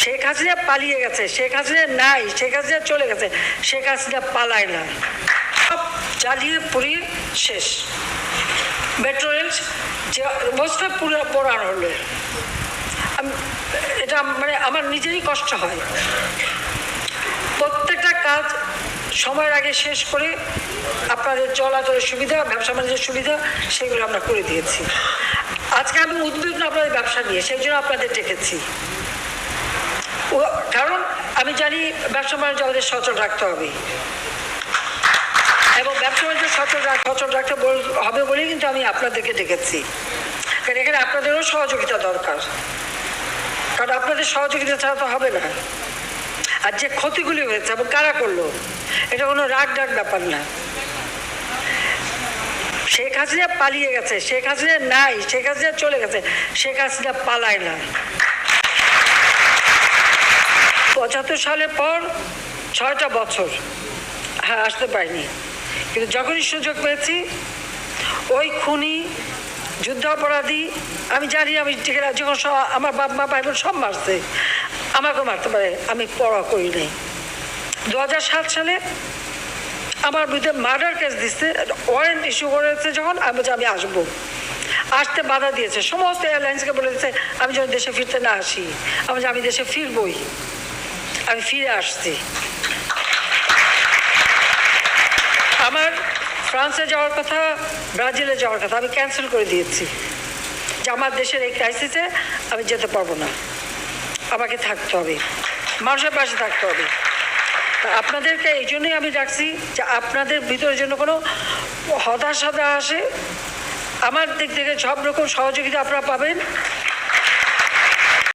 শেখ হাসিনা পালিয়ে গেছে, শেখ হাসিনা নাই, শেখ হাসিনা চলে গেছে, শেখ হাসিনা পালায় না। সব জ্বালিয়ে পুড়িয়ে শেষ। মেট্রো রেল যে অবস্থা পুরো পোড়ানো হলো। এটা মানে আমার নিজেরই কষ্ট হয়। প্রত্যেকটা কাজ সময়ের আগে শেষ করে আপনাদের চলাচলের সুবিধা, ব্যবসা বাণিজ্যের সুবিধা, সেগুলো আমরা করে দিয়েছি। আজকে আমি উদ্বিগ্ন আপনাদের ব্যবসা নিয়ে, সেই জন্য আপনাদের ডেকেছি। কারণ আমি জানি ব্যবসা বাণিজ্য আমাদের সচল রাখতে হবে। এবং ব্যবসা বাণিজ্য সচল সচল রাখতে হবে বলেই কিন্তু আমি আপনাদেরকে ডেকেছি। কারণ এখানে আপনাদেরও সহযোগিতা দরকার। কারণ আপনাদের সহযোগিতা ছাড়া তো হবে না। আর যে ক্ষতিগুলি হয়েছে এবং কারা করল, এটা কোনো রাগ ডাক ব্যাপার না। শেখ হাসিনা পালিয়ে গেছে, শেখ হাসিনা নাই, শেখ হাসিনা চলে গেছে, শেখ হাসিনা পালায় না। পঁচাত্তর সালের পর ছয়টা বছর। হ্যাঁ আসতে পারিনি। কিন্তু যখনই সুযোগ পেয়েছি, ওই খুনি, যুদ্ধাপরাধী, আমি জানি আমি যখন আমার বাপ মা ভাই সব মারছে, আমাকেও মারতে পারে, আমি পড়া করি নাই। দু সালে আমার বিরুদ্ধে মার্ডার কেস দিচ্ছে ওয়ারেন্ট ইস্যু করেছে যখন, আমি বলছি, আমি আসব। আসতে বাধা দিয়েছে। সমস্ত এয়ারলাইন্সকে বলে দিচ্ছে আমি যখন দেশে ফিরতে না আসি। আমি আমি দেশে ফিরবই। আমি ফিরে আসছি। আমার ফ্রান্সে যাওয়ার কথা, ব্রাজিলে যাওয়ার কথা আমি ক্যান্সেল করে দিয়েছি। যে আমার দেশের এই ক্রাইসিসে আমি যেতে পারব না। আমাকে থাকতে হবে। মানুষের পাশে থাকতে হবে। আপনাদেরকে এই জন্যই আমি ডাকছি যে আপনাদের ভিতরে যেন কোনো হতাশা আসে। আমার দিক থেকে সব রকম সহযোগিতা আপনারা পাবেন।